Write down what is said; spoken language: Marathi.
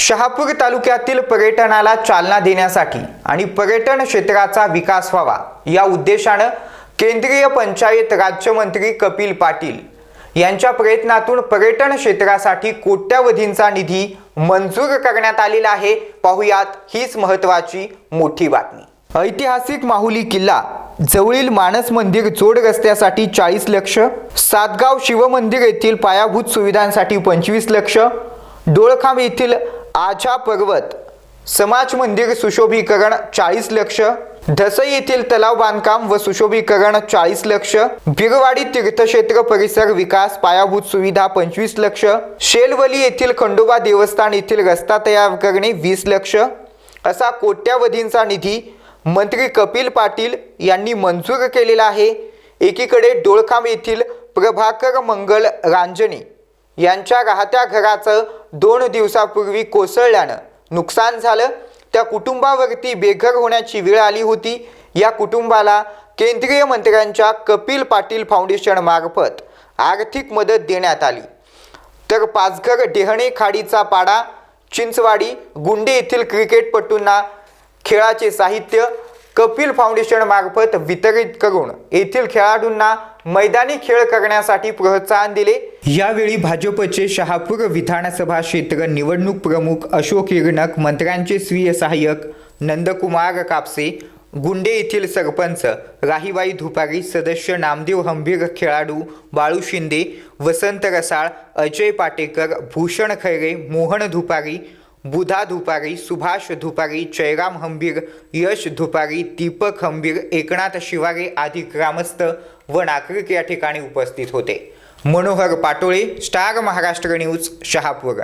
शहापूर तालुक्यातील पर्यटनाला चालना देण्यासाठी आणि पर्यटन क्षेत्राचा विकास व्हावा या उद्देशानं केंद्रीय पंचायत राज्यमंत्री कपिल पाटील यांच्या प्रयत्नातून पर्यटन क्षेत्रासाठी कोट्यावधींचा निधी मंजूर करण्यात आलेला आहे. पाहुयात हीच महत्वाची मोठी बातमी. ऐतिहासिक माहुली किल्ला जवळील मानस मंदिर जोड रस्त्यासाठी चाळीस लक्ष सातगाव शिवमंदिर येथील पायाभूत सुविधांसाठी पंचवीस लक्ष डोळखांब येथील आझा पर्वत समाज मंदिर सुशोभीकरण चाळीस लक्ष धसई येथील तलाव बांधकाम व सुशोभीकरण चाळीस लक्ष बिरवाडी तीर्थक्षेत्र परिसर विकास पायाभूत सुविधा पंचवीस लक्ष शेलवली येथील खंडोबा देवस्थान येथील रस्ता तयार करणे वीस लक्ष. असा कोट्यावधींचा निधी मंत्री कपिल पाटील यांनी मंजूर केलेला आहे. एकीकडे डोळखांब येथील प्रभाकर मंगल रांजणे यांच्या राहत्या घराचं दोन दिवसापूर्वी कोसळल्यानं नुकसान झालं. त्या कुटुंबावरती बेघर होण्याची वेळ आली होती. या कुटुंबाला केंद्रीय मंत्र्यांच्या कपिल पाटील फाउंडेशन मार्फत आर्थिक मदत देण्यात आली. तर पाचघर डेहणे खाडीचा पाडा चिंचवाडी गुंडे येथील क्रिकेटपटूंना खेळाचे साहित्य कपिल फाउंडेशन मार्फत वितरित करून येथील खेळाडूंना मैदानी खेळ करण्यासाठी प्रोत्साहन दिले. यावेळी भाजपचे शहापूर विधानसभा क्षेत्र निवडणूक प्रमुख अशोक इरनक मंत्र्यांचे स्वीय सहाय्यक नंदकुमार कापसे गुंडे येथील सरपंच राहीबाई धुपारी सदस्य नामदेव हंबीर खेळाडू बाळू शिंदे वसंत रसाळ अजय पाटेकर भूषण खैरे मोहन धुपारी बुधा धुपारी सुभाष धुपारी जयराम हंबीर यश धुपारी दीपक हंबीर एकनाथ शिवारे आदी ग्रामस्थ व नागरिक या ठिकाणी उपस्थित होते. Manohar Patole star Maharashtra news Shahapur.